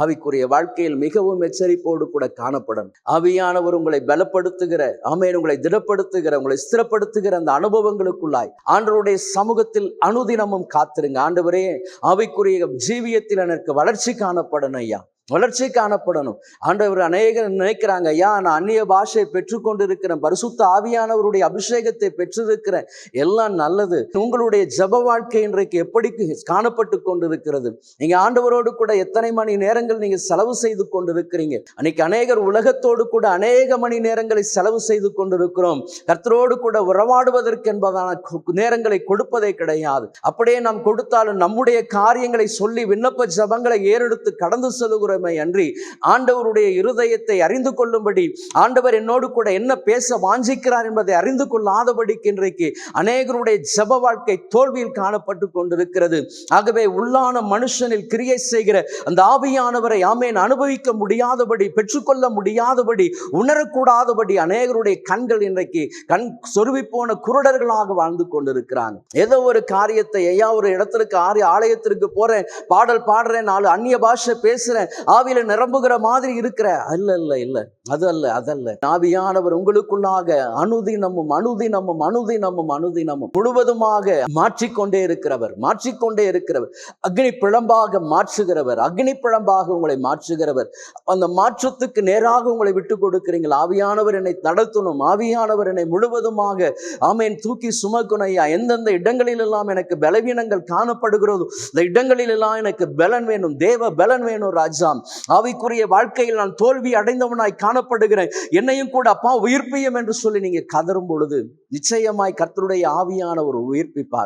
ஆவிக்குரிய வாழ்க்கையில் மிகவும் எச்சரிப்போடு கூட காணப்படும். ஆவியானவர் உங்களை பலப்படுத்துகிற ஆமையன் உங்களை திடப்படுத்துகிற உங்களை ஸ்திரப்படுத்துகிற அந்த அனுபவங்களுக்குள்ளாய் ஆண்டவருடைய சமூகத்தில் அனுதினமும் காத்திருங்க. ஆண்டவரே ஆவிக்குரிய ஜீவியத்தில் எனக்கு வளர்ச்சி காணப்படணும் ஐயா. வளர்ச்சி காணப்படணும். ஆண்டவர் அநேகர் நினைக்கிறாங்க ஐயா நான் அந்நிய பாஷையை பெற்றுக்கொண்டு இருக்கிறேன் பரிசுத்த ஆவியானவருடைய அபிஷேகத்தை பெற்றிருக்கிறேன். எல்லாம் நல்லது. உங்களுடைய ஜப வாழ்க்கை இன்றைக்கு எப்படி காணப்பட்டு கொண்டிருக்கிறது? நீங்க ஆண்டவரோடு கூட எத்தனை மணி நேரங்கள் நீங்க செலவு செய்து கொண்டிருக்கிறீங்க? அன்னைக்கு அநேகர் உலகத்தோடு கூட அநேக மணி நேரங்களை செலவு செய்து கொண்டிருக்கிறோம். கர்த்தரோடு கூட உறவாடுவதற்கு என்பதான கு- நேரங்களை கொடுப்பதே கிடையாது. அப்படியே நாம் கொடுத்தாலும் நம்முடைய காரியங்களை சொல்லி விண்ணப்ப ஜபங்களை ஏறெடுத்து கடந்து செல்கிறோமே அன்றி ஆண்டவருடைய இருதயத்தை அறிந்து கொள்ளும்படி ஆண்டவர் என்னோடு கூட என்ன பேச வாஞ்சிக்கிறார் என்பதை அறிந்து கொள்ளாதபடிக்கு இன்றைக்கு அநேகருடைய ஜப வாழ்க்கை தோல்வியில் காணப்பட்டு கொண்டிருக்கிறது. ஆகவே உள்ளான மனுஷனில் கிரியை செய்கிற அந்த ஆவியானவரை ஆமேன் அனுபவிக்க முடியாதபடி பெற்றுக்கொள்ள முடியாதபடி உணரக்கூடாதபடி அநேகருடைய கண்கள் இன்றைக்கு கண் சொருவி போன குருடர்களாக வாழ்ந்து கொண்டிருக்கிறாங்க. ஏதோ ஒரு காரியத்தை ஐயா ஒரு இடத்திற்கு ஆறு ஆலயத்திற்கு போறேன் பாடல் பாடுறேன் நாலு அந்நிய பாஷை பேசுறேன் ஆவியில நிரம்புகிற மாதிரி இருக்கிற. அல்ல அல்ல இல்ல. அது அல்ல அதல்ல ஆவியானவர் உங்களுக்குள்ளாக அனுதினமும் அனுதினமும் அனுதினமும் அனுதினமும் முழுவதுமாக மாற்றிக்கொண்டே இருக்கிறவர் மாற்றிக்கொண்டே இருக்கிறவர். அக்னி பிழம்பாக மாற்றுகிறவர் அக்னி பிழம்பாக உங்களை மாற்றுகிறவர். அந்த மாற்றத்துக்கு நேராக உங்களை விட்டு கொடுக்கிறீங்கள் ஆவியானவர் என்னை நடத்தணும் ஆவியானவர் என்னை முழுவதுமாக ஆமேன் தூக்கி சுமக்கணும் ஐயா. எந்தெந்த இடங்களில் எல்லாம் எனக்கு பலவீனங்கள் காணப்படுகிறதோ இந்த இடங்களில் எல்லாம் எனக்கு பலன் வேணும் தேவ பலன் வேணும் ராஜா. ஆவிக்குரிய வாழ்க்கையில் நான் தோல்வி அடைந்தவனாய் காணப்படுகிறேன். என்னையும் கூட அப்பா உயிர்ப்பியம் என்று சொல்லி நீங்க கதரும் பொழுது நிச்சயமாய் கர்த்தருடைய ஆவியான ஒரு உயிர்ப்பிப்பார்.